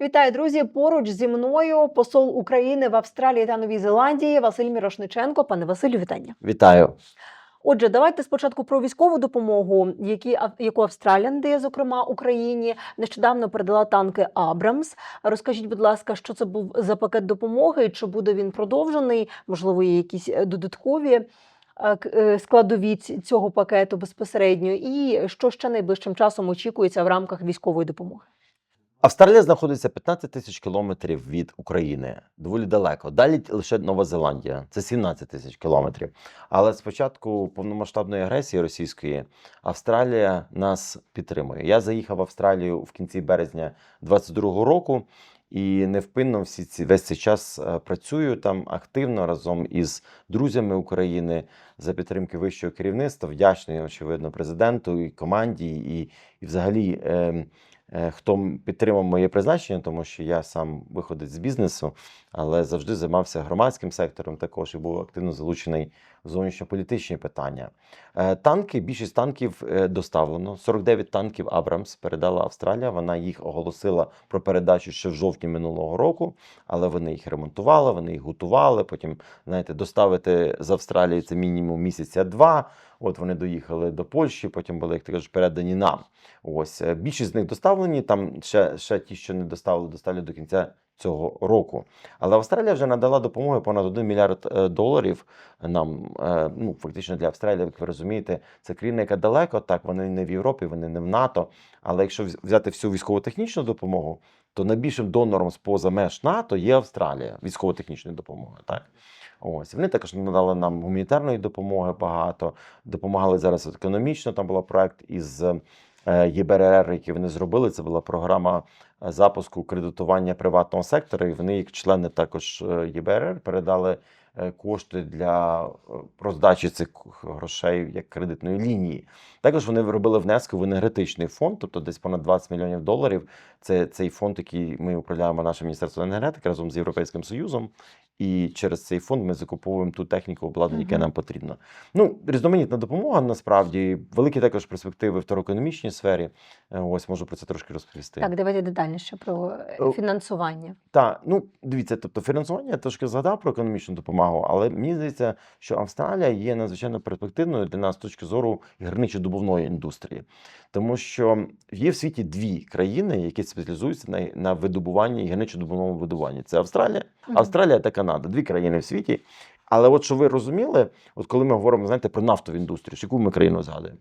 Вітаю, друзі! Поруч зі мною посол України в Австралії та Новій Зеландії Василь Мірошниченко. Пане Василю, вітання. Вітаю. Отже, давайте спочатку про військову допомогу, які яку Австралія надає, зокрема Україні. Нещодавно передала танки Абрамс. Розкажіть, будь ласка, що це був за пакет допомоги? Чи буде він продовжений? Можливо, є якісь е, додаткові е, е, складові цього пакету безпосередньо, і що ще найближчим часом очікується в рамках військової допомоги? Австралія знаходиться 15 тисяч кілометрів від України, доволі далеко. Далі лише Нова Зеландія, це 17 тисяч кілометрів. Але з початку повномасштабної агресії російської Австралія нас підтримує. Я заїхав в Австралію в кінці березня 22-го року. І невпинно всі ці весь цей час е, працюю там активно разом із друзями України за підтримки вищого керівництва. Вдячний, очевидно, президенту і команді, і, і взагалі е, хто підтримав моє призначення, тому що я сам виходить з бізнесу, але завжди займався громадським сектором також і був активно залучений в зовнішньополітичні питання. Е, Танки, більшість танків е, доставлено. 49 танків Абрамс передала Австралія. Вона їх оголосила про передачу ще в жовтні минулого року, але вони їх ремонтували, вони їх готували. Потім, знаєте, доставити з Австралії це мінімум місяця два. От вони доїхали до Польщі, потім були, як ти кажеш, передані нам. Ось е, більшість з них доставлені. Там ще, ще ті, що не доставили, доставлять до кінця цього року. Але Австралія вже надала допомоги понад 1 мільярд е, доларів нам. е, Ну фактично для Австралії, як ви розумієте, це країна, яка далеко. Так, вони не в Європі, вони не в НАТО. Але якщо взяти всю військово-технічну допомогу, то найбільшим донором з поза меж НАТО є Австралія військово-технічної допомоги. Так. Ось вони також надали нам гуманітарної допомоги багато, допомагали зараз економічно. Там був проект із е, ЄБРР, який вони зробили. Це була програма е, запуску кредитування приватного сектора. І вони, як члени також е, ЄБРР, передали кошти для роздачі цих грошей як кредитної лінії. Також вони робили внески в енергетичний фонд, тобто десь понад 20 мільйонів доларів. Це цей фонд, який ми управляємо наше міністерство енергетики разом з Європейським Союзом. І через цей фонд ми закуповуємо ту техніку обладнання, яке нам потрібно. Ну, різноманітна допомога насправді великі також перспективи в торгоекономічній сфері. Е, Ось можу про це трошки розповісти. Так, давайте детальніше про е, фінансування. Так, ну дивіться, тобто фінансування я трошки згадав про економічну допомогу, але мені здається, що Австралія є надзвичайно перспективною для нас з точки зору гірничо-добувної індустрії, тому що є в світі дві країни, які спеціалізуються на, на видобуванні і гірничо-добувному видобуванні. Це Австралія. Австралія та Канада, дві країни в світі. Але от що ви розуміли, от коли ми говоримо, знаєте, про нафтову індустрію, яку ми країну згадуємо?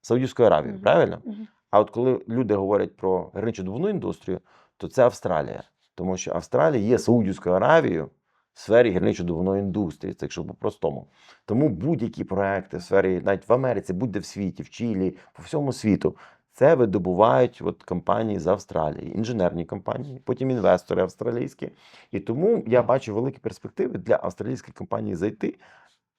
Саудівську Аравію, Мгм. правильно? Мгм. А от коли люди говорять про гірничо-добувну індустрію, то це Австралія. Тому що Австралія є Саудівською Аравією в сфері гірничо-добувної індустрії, це якщо по-простому. Тому будь-які проекти в сфері, навіть в Америці, будь-де в світі, в Чилі, по всьому світу, це видобувають от компанії з Австралії, інженерні компанії, потім інвестори австралійські. І тому я бачу великі перспективи для австралійських компаній зайти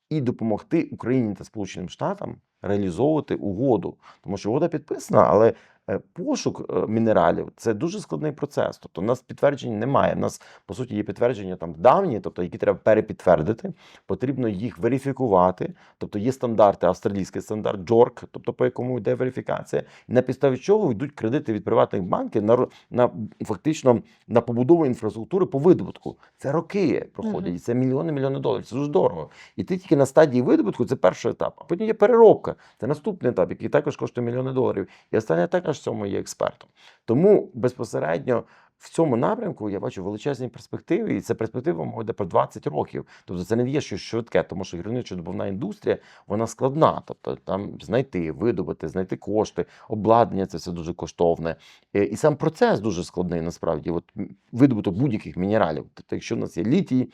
і допомогти Україні та Сполученим Штатам реалізовувати угоду. Тому що угода підписана, але пошук е, мінералів це дуже складний процес. Тобто, у нас підтверджень немає. У нас по суті є підтвердження там давні, тобто які треба перепідтвердити. Потрібно їх верифікувати. Тобто є стандарти, австралійський стандарт JORC, тобто по якому йде верифікація, і на підставі чого йдуть кредити від приватних банків на, на фактично на побудову інфраструктури по видобутку. Це роки проходять, і це мільйони мільйони доларів. Це дуже дорого. І ти тільки на стадії видобутку це перший етап. А потім є переробка. Це наступний етап, який також коштує мільйони доларів. І Австралія також в цьому є експертом. Тому безпосередньо. В цьому напрямку я бачу величезні перспективи, і це перспектива мова про 20 років. Тобто це не є щось швидке, тому що гірничо-добувна індустрія вона складна. Тобто там знайти, видобути, знайти кошти, обладнання це все дуже коштовне. Е, І сам процес дуже складний насправді. От видобуток будь-яких мінералів. Тобто, якщо в нас є літій,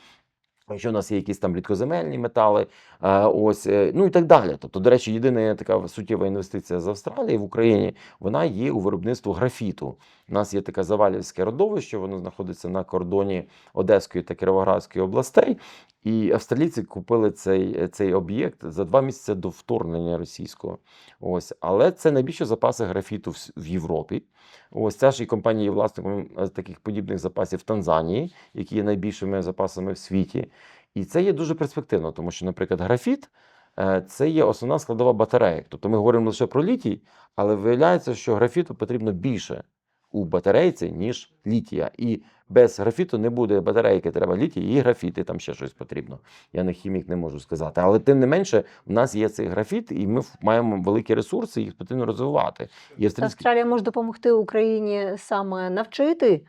Якщо у нас є якісь там рідкоземельні метали, е, ось е, ну і так далі. Тобто, до речі, єдина така суттєва інвестиція з Австралії в Україні вона є у виробництву графіту. У нас є таке завалівське родовище, воно знаходиться на кордоні Одеської та Кіровоградської областей. І австралійці купили цей, цей об'єкт за два місяці до вторгнення російського. Ось, але це найбільші запаси графіту в, в Європі. Ось ця ж і компанія є власником е, таких подібних запасів в Танзанії, які є найбільшими запасами в світі. І це є дуже перспективно, тому що, наприклад, графіт е, це є основна складова батареї. Тобто ми говоримо лише про літій, але виявляється, що графіту потрібно більше у батарейці, ніж літія. І без графіту не буде батарейки, треба літій і графіти, там ще щось потрібно. Я не хімік не можу сказати. Але тим не менше, в нас є цей графіт, і ми маємо великі ресурси, їх потрібно розвивати. І австралійські Австралія може допомогти Україні саме навчити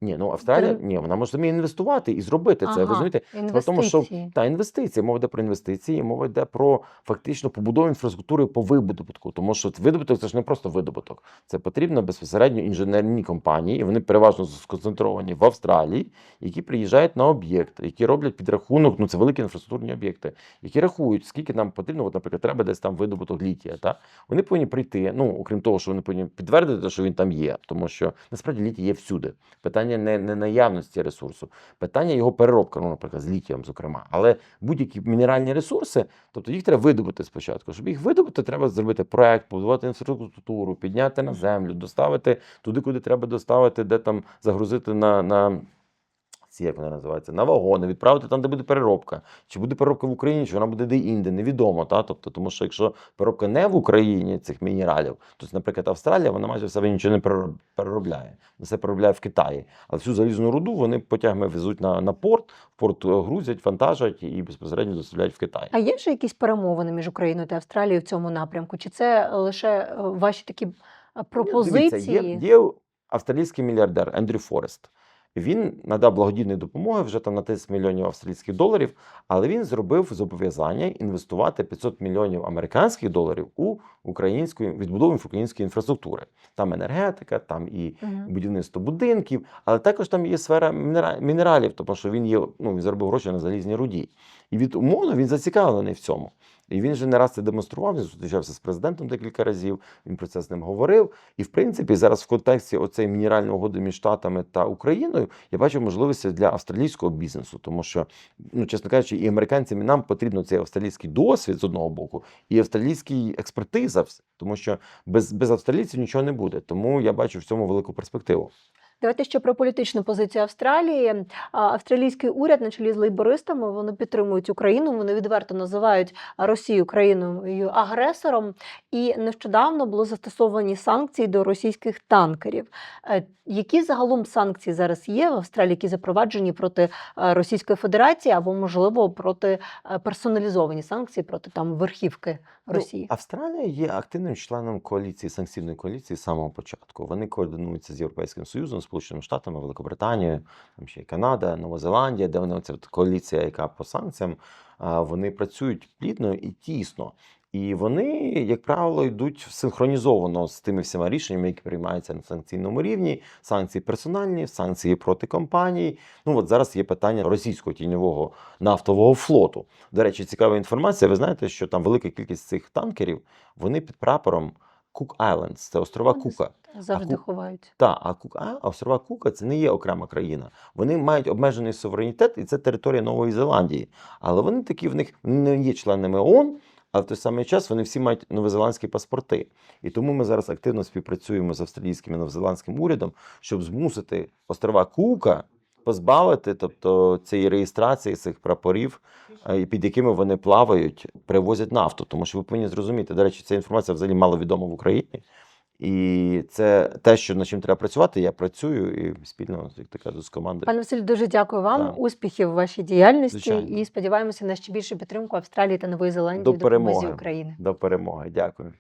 ні, ну Австралія Пере- ні, вона може інвестувати і зробити це. Ви Ага, розумієте? В тому, що та інвестиції, мова йде про інвестиції, мова йде про фактично побудову інфраструктури по видобутку. Тому що видобуток це ж не просто видобуток. Це потрібно безпосередньо інженерні компанії, і вони переважно сконцентровані в Австралії, які приїжджають на об'єкт, які роблять підрахунок. Ну це великі інфраструктурні об'єкти, які рахують, скільки нам потрібно. От, наприклад, треба десь там видобуток літія. Та вони повинні прийти. Ну окрім того, що вони повинні підтвердити, що він там є, тому що насправді літій є всюди. Питання не, не наявності ресурсу, питання його переробка, ну, наприклад, з літієм, зокрема. Але будь-які мінеральні ресурси, тобто їх треба видобути спочатку. Щоб їх видобути, треба зробити проект, побудувати інфраструктуру, підняти на землю, доставити туди, куди треба доставити, де там загрузити на. на ці, як вони називаються, на вагони, відправити там, де буде переробка. Чи буде переробка в Україні, чи вона буде де-інде, невідомо. Та? Тобто, тому що якщо переробка не в Україні цих мінералів, то, наприклад, Австралія, вона майже в себе нічого не перероб- переробляє. Все переробляє в Китаї. Але всю залізну руду вони потягами везуть на, на порт, в порт е, грузять, вантажать і безпосередньо доставляють в Китай. А є вже якісь перемовини між Україною та Австралією в цьому напрямку? Чи це лише е, ваші такі е, пропозиції? Дивіться, є, є австралійський мільярдер Ендрю Форест. Він надав благодійної допомоги вже там на 30 мільйонів австралійських доларів, але він зробив зобов'язання інвестувати 500 мільйонів американських доларів у українську відбудову української інфраструктури. Там енергетика, там і Мгм. будівництво будинків, але також там є сфера мінералів, тому що він є, ну він заробив гроші на залізній руді. І від умовно він зацікавлений в цьому. І він вже не раз це демонстрував. Він зустрічався з президентом декілька разів. Він про це з ним говорив. І в принципі, зараз в контексті оцеї мінеральної угоди між Штатами та Україною я бачу можливості для австралійського бізнесу, тому що, ну чесно кажучи, і американцям і нам потрібно цей австралійський досвід з одного боку, і австралійський експертиза, тому що без, без австралійців нічого не буде. Тому я бачу в цьому велику перспективу. Давайте ще про політичну позицію Австралії. Австралійський уряд на чолі з лейбористами вони підтримують Україну. Вони відверто називають Росію країною агресором. І нещодавно були застосовані санкції до російських танкерів. Е, Які загалом санкції зараз є в Австралії, які запроваджені проти е, Російської Федерації або можливо проти е, персоналізовані санкції проти там верхівки Росії? Ну, Австралія є активним членом коаліції санкційної коаліції з самого початку. Вони координуються з Європейським Союзом, Сполученими Штатами, Великобританією, там ще й Канада, Нова Зеландія, де вони оця коаліція, яка по санкціям, вони працюють плідно і тісно. І вони, як правило, йдуть синхронізовано з тими всіма рішеннями, які приймаються на санкційному рівні. Санкції персональні, санкції проти компаній. Ну от зараз є питання російського тіньового нафтового флоту. До речі, цікава інформація. Ви знаєте, що там велика кількість цих танкерів вони під прапором Cook Islands, це острова Вони Кука. Завжди Ку- ховають. Та, а Кук, а острова Кука це не є окрема країна. Вони мають обмежений суверенітет, і це територія Нової Зеландії. Але вони такі в них не є членами ООН, але в той самий час вони всі мають новозеландські паспорти. І тому ми зараз активно співпрацюємо з австралійським і новозеландським урядом, щоб змусити острова Кука позбавити, тобто цієї реєстрації цих прапорів, е, під якими вони плавають, привозять нафту. Тому що ви повинні зрозуміти, до речі, ця інформація взагалі мало відома в Україні. І це те, що над чим треба працювати. Я працюю і спільно як ти кажеш, з командою. Пане Василь, дуже дякую вам. Так. Успіхів у вашій діяльності Звичайно. і сподіваємося на ще більшу підтримку Австралії та Нової Зеландії До в допомозі перемоги. України. До перемоги. Дякую.